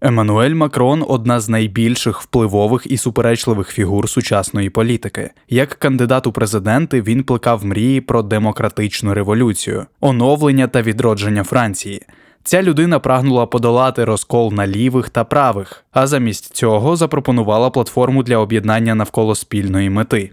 Еммануель Макрон одна з найбільших впливових і суперечливих фігур сучасної політики. Як кандидат у президенти він плекав мрії про демократичну революцію, оновлення та відродження Франції. Ця людина прагнула подолати розкол на лівих та правих, а замість цього запропонувала платформу для об'єднання навколо спільної мети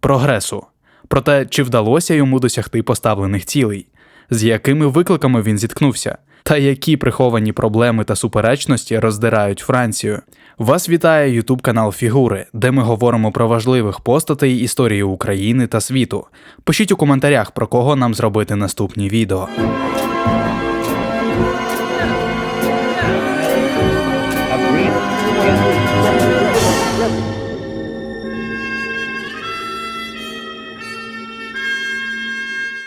прогресу. Проте чи вдалося йому досягти поставлених цілей, з якими викликами він зіткнувся? Та які приховані проблеми та суперечності роздирають Францію? Вас вітає Ютуб канал Фігури, де ми говоримо про важливих постатей історії України та світу. Пишіть у коментарях, про кого нам зробити наступні відео.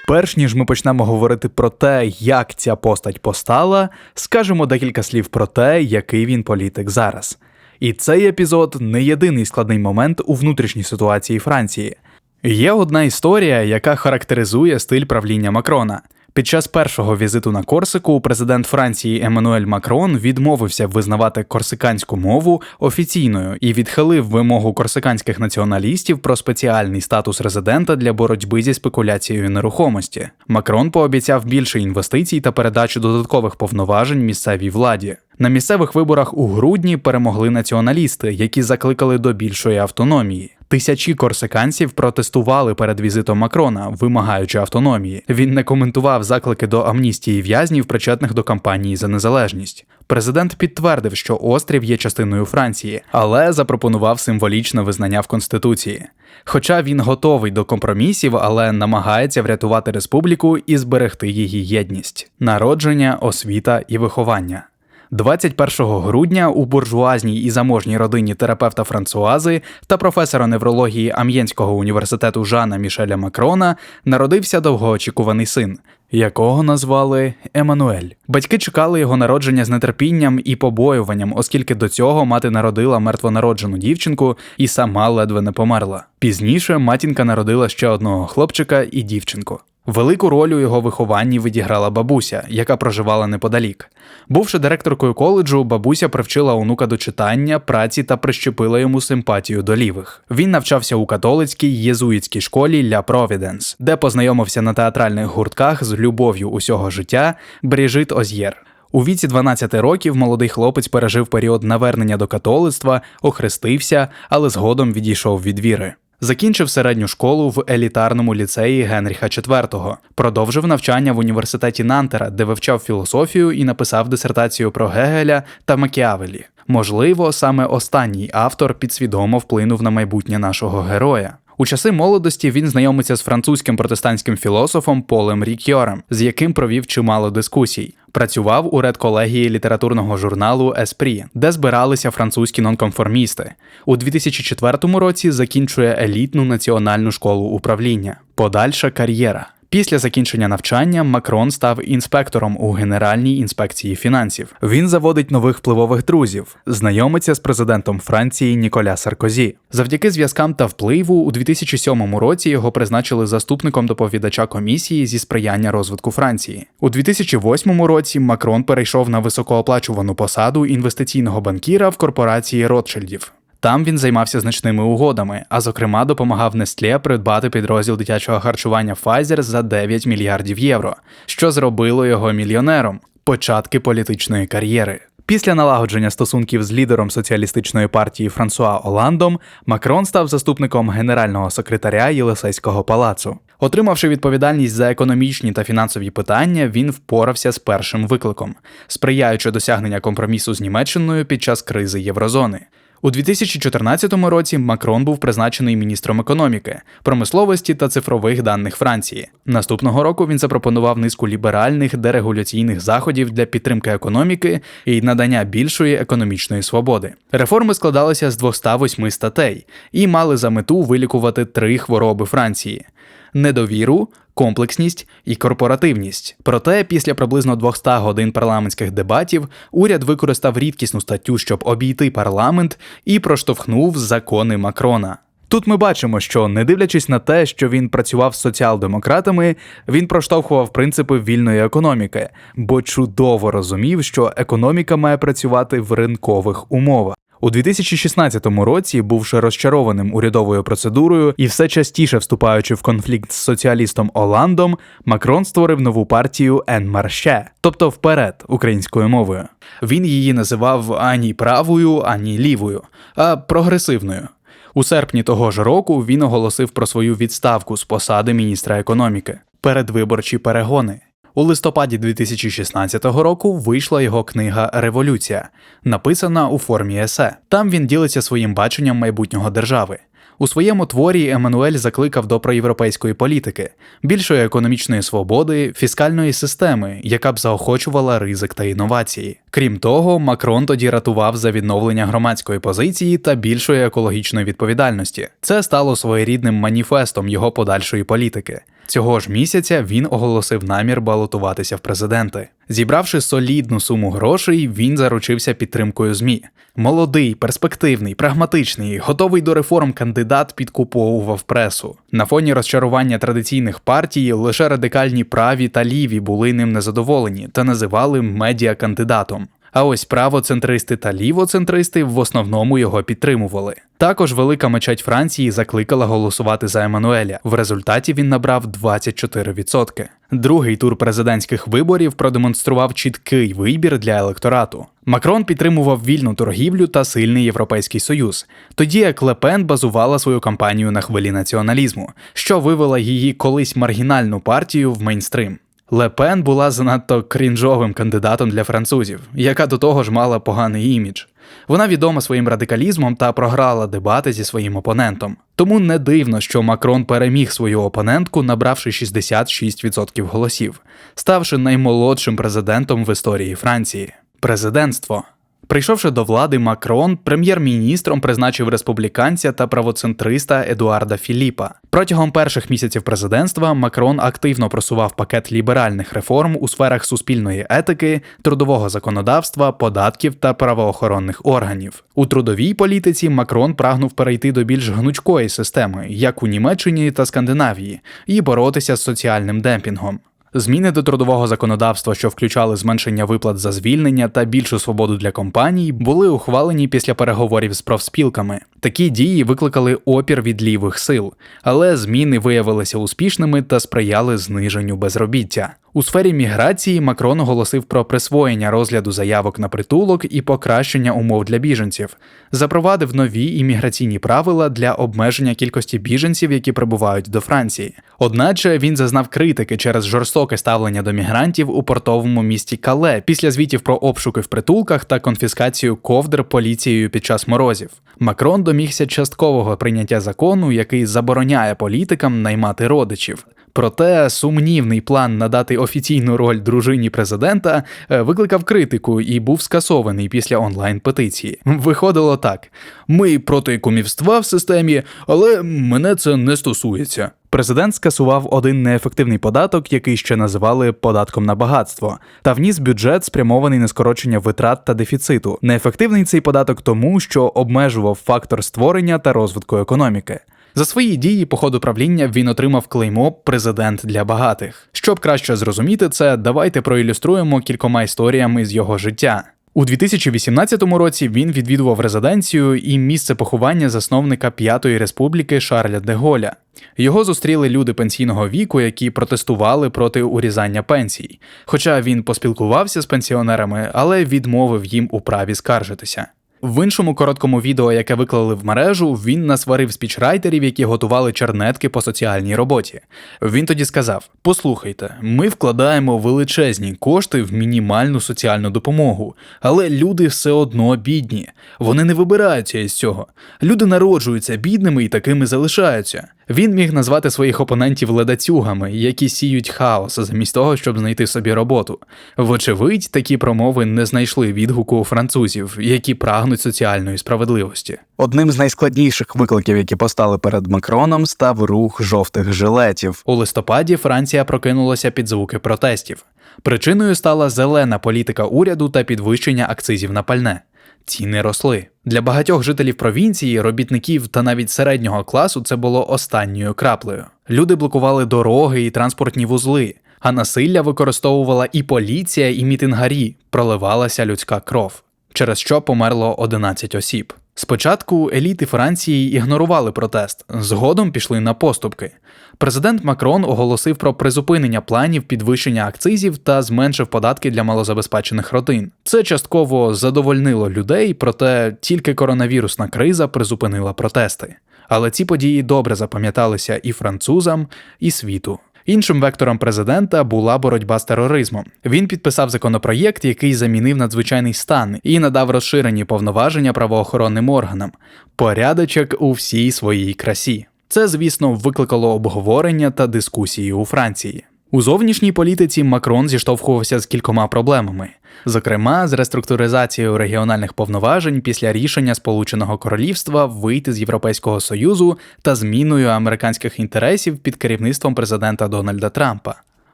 Перш ніж ми почнемо говорити про те, як ця постать постала, скажемо декілька слів про те, який він політик зараз. І цей епізод не єдиний складний момент у внутрішній ситуації Франції. Є одна історія, яка характеризує стиль правління Макрона. Під час першого візиту на Корсику президент Франції Еммануель Макрон відмовився визнавати корсиканську мову офіційною і відхилив вимогу корсиканських націоналістів про спеціальний статус резидента для боротьби зі спекуляцією нерухомості. Макрон пообіцяв більше інвестицій та передачу додаткових повноважень місцевій владі. На місцевих виборах у грудні перемогли націоналісти, які закликали до більшої автономії. Тисячі корсиканців протестували перед візитом Макрона, вимагаючи автономії. Він не коментував заклики до амністії в'язнів, причетних до кампанії за незалежність. Президент підтвердив, що острів є частиною Франції, але запропонував символічне визнання в конституції. Хоча він готовий до компромісів, але намагається врятувати республіку і зберегти її єдність, народження, освіта і виховання. 21 грудня у буржуазній і заможній родині терапевта Франсуази та професора неврології Ам'єнського університету Жана Мішеля Макрона народився довгоочікуваний син, якого назвали Еммануель. Батьки чекали його народження з нетерпінням і побоюванням, оскільки до цього мати народила мертвонароджену дівчинку і сама ледве не померла. Пізніше матінка народила ще одного хлопчика і дівчинку. Велику роль у його вихованні відіграла бабуся, яка проживала неподалік. Бувши директоркою коледжу, бабуся привчила онука до читання, праці та прищепила йому симпатію до лівих. Він навчався у католицькій єзуїтській школі Ля Провіденс, де познайомився на театральних гуртках з любов'ю усього життя Бріжит Оз'єр. У віці 12 років молодий хлопець пережив період навернення до католицтва, охрестився, але згодом відійшов від віри. Закінчив середню школу в елітарному ліцеї Генріха IV, продовжив навчання в університеті Нантера, де вивчав філософію і написав дисертацію про Гегеля та Макіавелі. Можливо, саме останній автор підсвідомо вплинув на майбутнє нашого героя. У часи молодості він знайомиться з французьким протестантським філософом Полем Рікьорем, з яким провів чимало дискусій. Працював у редколегії літературного журналу Еспрі, де збиралися французькі нонконформісти. У 2004 році закінчує елітну національну школу управління. Подальша кар'єра. Після закінчення навчання Макрон став інспектором у Генеральній інспекції фінансів. Він заводить нових впливових друзів, знайомиться з президентом Франції Ніколя Саркозі. Завдяки зв'язкам та впливу у 2007 році його призначили заступником доповідача комісії зі сприяння розвитку Франції. У 2008 році Макрон перейшов на високооплачувану посаду інвестиційного банкіра в корпорації Ротшильдів. Там він займався значними угодами, а зокрема допомагав Nestlé придбати підрозділ дитячого харчування Pfizer за 9 мільярдів євро, що зробило його мільйонером. Початки політичної кар'єри. Після налагодження стосунків з лідером соціалістичної партії Франсуа Оландом Макрон став заступником генерального секретаря Єлисейського палацу. Отримавши відповідальність за економічні та фінансові питання, він впорався з першим викликом, сприяючи досягнення компромісу з Німеччиною під час кризи Єврозони. У 2014 році Макрон був призначений міністром економіки, промисловості та цифрових даних Франції. Наступного року він запропонував низку ліберальних дерегуляційних заходів для підтримки економіки і надання більшої економічної свободи. Реформи складалися з 208 статей і мали за мету вилікувати три хвороби Франції недовіру, комплексність і корпоративність. Проте, після приблизно 200 годин парламентських дебатів, уряд використав рідкісну статтю, щоб обійти парламент, і проштовхнув закони Макрона. Тут ми бачимо, що не дивлячись на те, що він працював з соціал-демократами, він проштовхував принципи вільної економіки, бо чудово розумів, що економіка має працювати в ринкових умовах. У 2016 році, бувши розчарованим урядовою процедурою і все частіше вступаючи в конфлікт з соціалістом Оландом, Макрон створив нову партію «En Marche», тобто вперед українською мовою. Він її називав ані правою, ані лівою, а прогресивною. У серпні того ж року він оголосив про свою відставку з посади міністра економіки. Передвиборчі перегони. У листопаді 2016 року вийшла його книга Революція, написана у формі есе. Там він ділиться своїм баченням майбутнього держави. У своєму творі Еммануель закликав до проєвропейської політики, більшої економічної свободи, фіскальної системи, яка б заохочувала ризик та інновації. Крім того, Макрон тоді ратував за відновлення громадської позиції та більшої екологічної відповідальності. Це стало своєрідним маніфестом його подальшої політики. Цього ж місяця він оголосив намір балотуватися в президенти. Зібравши солідну суму грошей, він заручився підтримкою ЗМІ. Молодий, перспективний, прагматичний, готовий до реформ кандидат підкуповував пресу. На фоні розчарування традиційних партій лише радикальні праві та ліві були ним незадоволені та називали медіа кандидатом. А ось правоцентристи та лівоцентристи в основному його підтримували. Також велика мечеть Франції закликала голосувати за Еммануеля. В результаті він набрав 24%. Другий тур президентських виборів продемонстрував чіткий вибір для електорату. Макрон підтримував вільну торгівлю та сильний європейський союз, тоді як Лепен базувала свою кампанію на хвилі націоналізму, що вивела її колись маргінальну партію в мейнстрим. Лепен була занадто крінжовим кандидатом для французів, яка до того ж мала поганий імідж. Вона відома своїм радикалізмом та програла дебати зі своїм опонентом. Тому не дивно, що Макрон переміг свою опонентку, набравши 66% голосів, ставши наймолодшим президентом в історії Франції. Президентство Прийшовши до влади, Макрон прем'єр-міністром призначив республіканця та правоцентриста Едуарда Філіпа. Протягом перших місяців президентства Макрон активно просував пакет ліберальних реформ у сферах суспільної етики, трудового законодавства, податків та правоохоронних органів. У трудовій політиці Макрон прагнув перейти до більш гнучкої системи, як у Німеччині та Скандинавії, і боротися з соціальним демпінгом. Зміни до трудового законодавства, що включали зменшення виплат за звільнення та більшу свободу для компаній, були ухвалені після переговорів з профспілками. Такі дії викликали опір від лівих сил, але зміни виявилися успішними та сприяли зниженню безробіття. У сфері міграції Макрон оголосив про присвоєння розгляду заявок на притулок і покращення умов для біженців, запровадив нові імміграційні правила для обмеження кількості біженців, які прибувають до Франції. Одначе він зазнав критики через жорстоке ставлення до мігрантів у портовому місті Кале після звітів про обшуки в притулках та конфіскацію ковдр поліцією під час морозів. Макрон домігся часткового прийняття закону, який забороняє політикам наймати родичів. Проте сумнівний план надати офіційну роль дружині президента е, викликав критику і був скасований після онлайн-петиції. Виходило так: ми проти кумівства в системі, але мене це не стосується. Президент скасував один неефективний податок, який ще називали податком на багатство, та вніс бюджет спрямований на скорочення витрат та дефіциту. Неефективний цей податок тому, що обмежував фактор створення та розвитку економіки. За свої дії по ходу правління він отримав клеймо Президент для багатих. Щоб краще зрозуміти це, давайте проілюструємо кількома історіями з його життя. У 2018 році він відвідував резиденцію і місце поховання засновника П'ятої республіки Шарля де Голя. Його зустріли люди пенсійного віку, які протестували проти урізання пенсій. Хоча він поспілкувався з пенсіонерами, але відмовив їм у праві скаржитися. В іншому короткому відео, яке виклали в мережу, він насварив спічрайтерів, які готували чернетки по соціальній роботі. Він тоді сказав: Послухайте, ми вкладаємо величезні кошти в мінімальну соціальну допомогу, але люди все одно бідні. Вони не вибираються із цього. Люди народжуються бідними і такими залишаються. Він міг назвати своїх опонентів ледацюгами, які сіють хаос замість того, щоб знайти собі роботу. Вочевидь, такі промови не знайшли відгуку у французів, які прагнуть соціальної справедливості. Одним з найскладніших викликів, які постали перед Макроном, став рух жовтих жилетів. У листопаді Франція прокинулася під звуки протестів. Причиною стала зелена політика уряду та підвищення акцизів на пальне. ціни росли. Для багатьох жителів провінції, робітників та навіть середнього класу це було останньою краплею. Люди блокували дороги і транспортні вузли, а насилля використовувала і поліція, і мітингарі, проливалася людська кров, через що померло 11 осіб. Спочатку еліти Франції ігнорували протест, згодом пішли на поступки. Президент Макрон оголосив про призупинення планів підвищення акцизів та зменшив податки для малозабезпечених родин. Це частково задовольнило людей, проте тільки коронавірусна криза призупинила протести. Але ці події добре запам'яталися і французам, і світу. Іншим вектором президента була боротьба з тероризмом. Він підписав законопроєкт, який замінив надзвичайний стан і надав розширені повноваження правоохоронним органам. Порядочок у всій своїй красі. Це, звісно, викликало обговорення та дискусії у Франції. У зовнішній політиці Макрон зіштовхувався з кількома проблемами, зокрема з реструктуризацією регіональних повноважень після рішення Сполученого Королівства вийти з Європейського Союзу та зміною американських інтересів під керівництвом президента Дональда Трампа.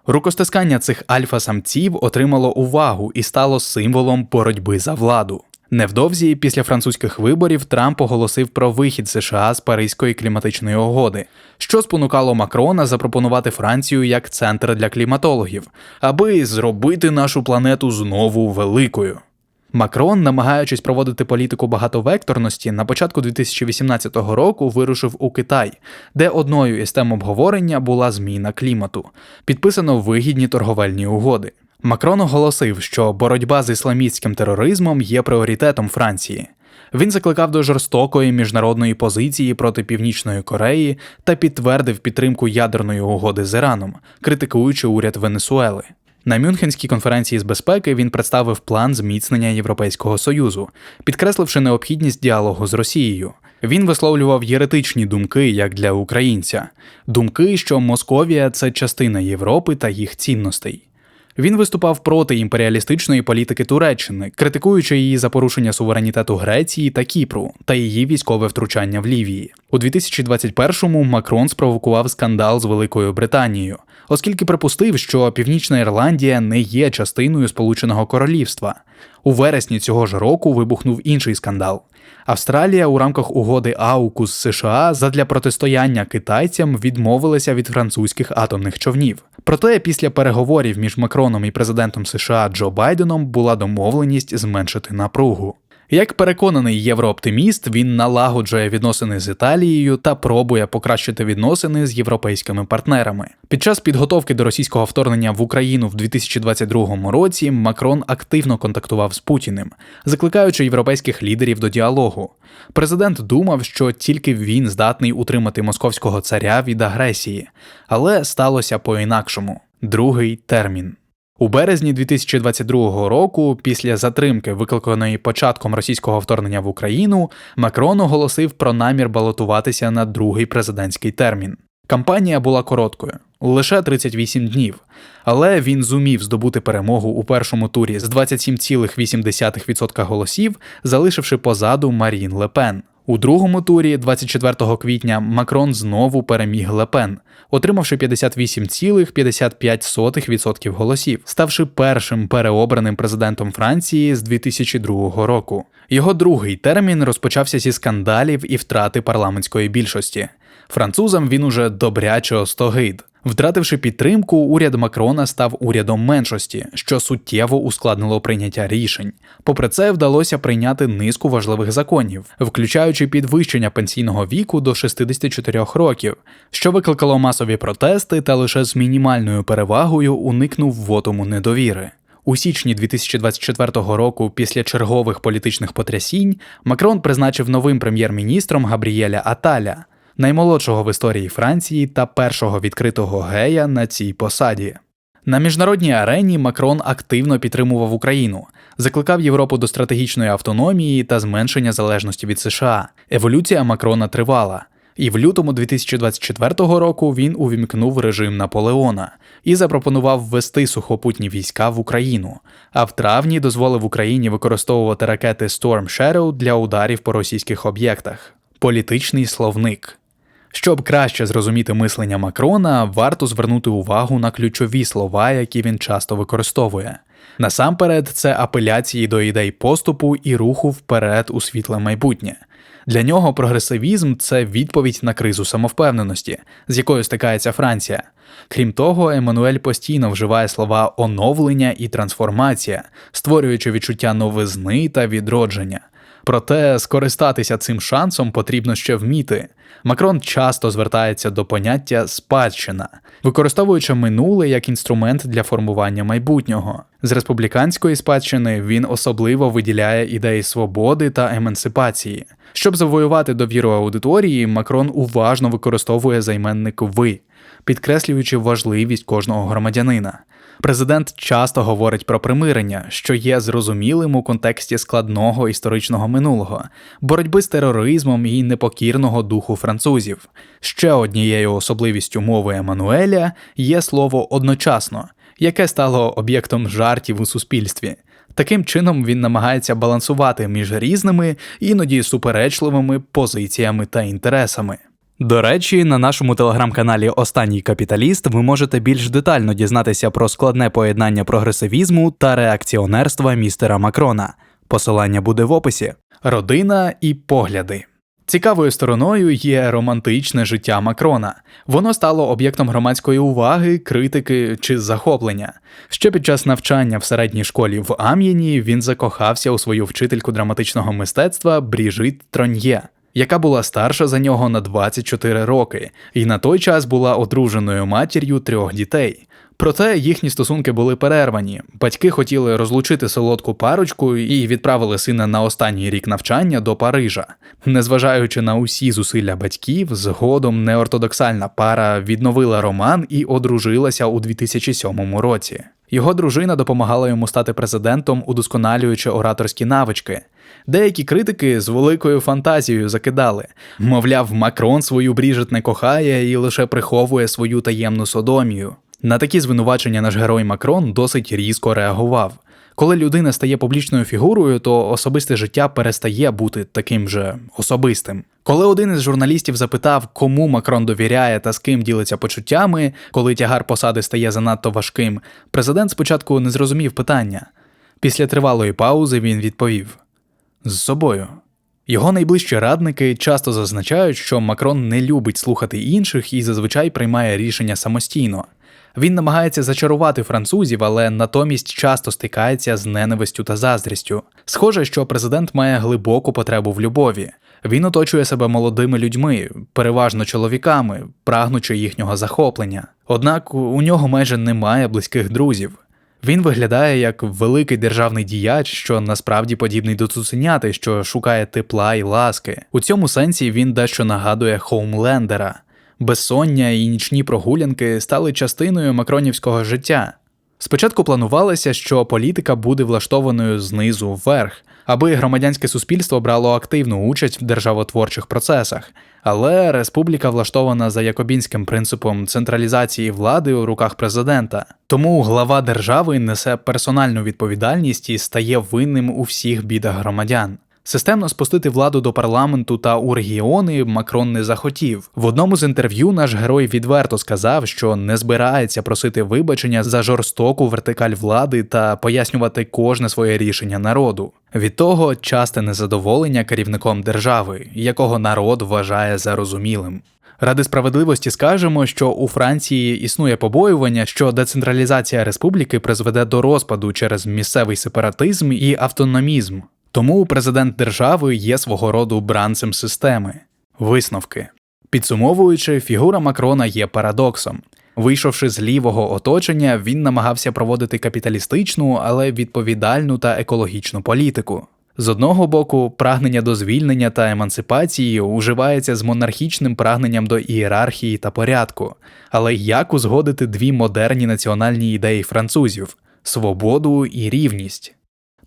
Рукостискання цих альфа-самців отримало увагу і стало символом боротьби за владу. Невдовзі після французьких виборів Трамп оголосив про вихід США з Паризької кліматичної угоди, що спонукало Макрона запропонувати Францію як центр для кліматологів, аби зробити нашу планету знову великою. Макрон, намагаючись проводити політику багатовекторності, на початку 2018 року вирушив у Китай, де одною із тем обговорення була зміна клімату. Підписано вигідні торговельні угоди. Макрон оголосив, що боротьба з ісламістським тероризмом є пріоритетом Франції. Він закликав до жорстокої міжнародної позиції проти Північної Кореї та підтвердив підтримку ядерної угоди з Іраном, критикуючи уряд Венесуели. На Мюнхенській конференції з безпеки він представив план зміцнення Європейського союзу, підкресливши необхідність діалогу з Росією. Він висловлював єретичні думки як для українця, думки, що Московія це частина Європи та їх цінностей. Він виступав проти імперіалістичної політики Туреччини, критикуючи її за порушення суверенітету Греції та Кіпру та її військове втручання в Лівії. У 2021-му Макрон спровокував скандал з Великою Британією, оскільки припустив, що Північна Ірландія не є частиною Сполученого Королівства. У вересні цього ж року вибухнув інший скандал. Австралія у рамках угоди АУКУ з США задля протистояння китайцям відмовилася від французьких атомних човнів. Проте після переговорів між Макроном і президентом США Джо Байденом була домовленість зменшити напругу. Як переконаний єврооптиміст, він налагоджує відносини з Італією та пробує покращити відносини з європейськими партнерами. Під час підготовки до російського вторгнення в Україну в 2022 році Макрон активно контактував з Путіним, закликаючи європейських лідерів до діалогу. Президент думав, що тільки він здатний утримати московського царя від агресії, але сталося по-інакшому другий термін. У березні 2022 року, після затримки, викликаної початком російського вторгнення в Україну, Макрон оголосив про намір балотуватися на другий президентський термін. Кампанія була короткою лише 38 днів, але він зумів здобути перемогу у першому турі з 27,8% голосів, залишивши позаду Марін Лепен. У другому турі, 24 квітня, Макрон знову переміг Лепен, отримавши 58,55% голосів, ставши першим переобраним президентом Франції з 2002 року. Його другий термін розпочався зі скандалів і втрати парламентської більшості. Французам він уже добряче остогид. Втративши підтримку, уряд Макрона став урядом меншості, що суттєво ускладнило прийняття рішень. Попри це, вдалося прийняти низку важливих законів, включаючи підвищення пенсійного віку до 64 років, що викликало масові протести та лише з мінімальною перевагою уникнув вотуму недовіри. У січні 2024 року, після чергових політичних потрясінь, Макрон призначив новим прем'єр-міністром Габріеля Аталя наймолодшого в історії Франції та першого відкритого гея на цій посаді. На міжнародній арені Макрон активно підтримував Україну, закликав Європу до стратегічної автономії та зменшення залежності від США. Еволюція Макрона тривала. І в лютому 2024 року він увімкнув режим Наполеона і запропонував ввести сухопутні війська в Україну. А в травні дозволив Україні використовувати ракети Storm Shadow для ударів по російських об'єктах. Політичний словник. Щоб краще зрозуміти мислення Макрона, варто звернути увагу на ключові слова, які він часто використовує. Насамперед, це апеляції до ідей поступу і руху вперед у світле майбутнє. Для нього прогресивізм це відповідь на кризу самовпевненості, з якою стикається Франція. Крім того, Еммануель постійно вживає слова оновлення і трансформація, створюючи відчуття новизни та відродження. Проте скористатися цим шансом потрібно ще вміти. Макрон часто звертається до поняття спадщина, використовуючи минуле як інструмент для формування майбутнього. З республіканської спадщини він особливо виділяє ідеї свободи та емансипації. Щоб завоювати довіру аудиторії, Макрон уважно використовує займенник ви, підкреслюючи важливість кожного громадянина. Президент часто говорить про примирення, що є зрозумілим у контексті складного історичного минулого, боротьби з тероризмом і непокірного духу французів. Ще однією особливістю мови Еммануеля є слово одночасно, яке стало об'єктом жартів у суспільстві. Таким чином він намагається балансувати між різними, іноді суперечливими позиціями та інтересами. До речі, на нашому телеграм-каналі Останній капіталіст ви можете більш детально дізнатися про складне поєднання прогресивізму та реакціонерства містера Макрона. Посилання буде в описі. Родина і погляди. Цікавою стороною є романтичне життя Макрона. Воно стало об'єктом громадської уваги, критики чи захоплення. Ще під час навчання в середній школі в Ам'єні він закохався у свою вчительку драматичного мистецтва Бріжит Троньє, яка була старша за нього на 24 роки, і на той час була одруженою матір'ю трьох дітей. Проте їхні стосунки були перервані. Батьки хотіли розлучити солодку парочку і відправили сина на останній рік навчання до Парижа. Незважаючи на усі зусилля батьків, згодом неортодоксальна пара відновила роман і одружилася у 2007 році. Його дружина допомагала йому стати президентом, удосконалюючи ораторські навички. Деякі критики з великою фантазією закидали, мовляв, Макрон свою бріжет не кохає і лише приховує свою таємну содомію. На такі звинувачення наш герой Макрон досить різко реагував. Коли людина стає публічною фігурою, то особисте життя перестає бути таким же особистим. Коли один із журналістів запитав, кому Макрон довіряє та з ким ділиться почуттями, коли тягар посади стає занадто важким, президент спочатку не зрозумів питання. Після тривалої паузи він відповів: з собою. Його найближчі радники часто зазначають, що Макрон не любить слухати інших і зазвичай приймає рішення самостійно. Він намагається зачарувати французів, але натомість часто стикається з ненавистю та заздрістю. Схоже, що президент має глибоку потребу в любові. Він оточує себе молодими людьми, переважно чоловіками, прагнучи їхнього захоплення. Однак у нього майже немає близьких друзів. Він виглядає як великий державний діяч, що насправді подібний до цуценяти, що шукає тепла і ласки. У цьому сенсі він дещо нагадує Хоумлендера. Безсоння і нічні прогулянки стали частиною макронівського життя. Спочатку планувалося, що політика буде влаштованою знизу вверх, аби громадянське суспільство брало активну участь в державотворчих процесах. Але республіка влаштована за якобінським принципом централізації влади у руках президента. Тому глава держави несе персональну відповідальність і стає винним у всіх бідах громадян. Системно спустити владу до парламенту та у регіони Макрон не захотів. В одному з інтерв'ю наш герой відверто сказав, що не збирається просити вибачення за жорстоку вертикаль влади та пояснювати кожне своє рішення народу. Від того часте незадоволення керівником держави, якого народ вважає зарозумілим. Ради справедливості скажемо, що у Франції існує побоювання, що децентралізація республіки призведе до розпаду через місцевий сепаратизм і автономізм. Тому президент держави є свого роду бранцем системи. Висновки. Підсумовуючи, фігура Макрона є парадоксом. Вийшовши з лівого оточення, він намагався проводити капіталістичну, але відповідальну та екологічну політику. З одного боку, прагнення до звільнення та емансипації уживається з монархічним прагненням до ієрархії та порядку. Але як узгодити дві модерні національні ідеї французів свободу і рівність?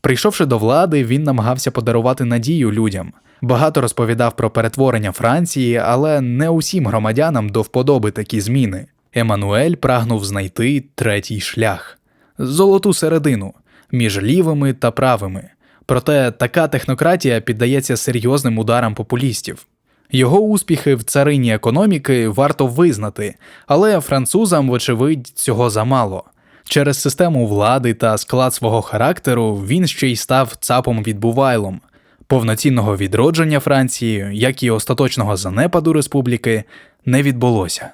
Прийшовши до влади, він намагався подарувати надію людям. Багато розповідав про перетворення Франції, але не усім громадянам до вподоби такі зміни. Еммануель прагнув знайти третій шлях золоту середину між лівими та правими. Проте така технократія піддається серйозним ударам популістів. Його успіхи в царині економіки варто визнати, але французам, вочевидь, цього замало. Через систему влади та склад свого характеру він ще й став цапом відбувайлом. Повноцінного відродження Франції, як і остаточного занепаду республіки, не відбулося.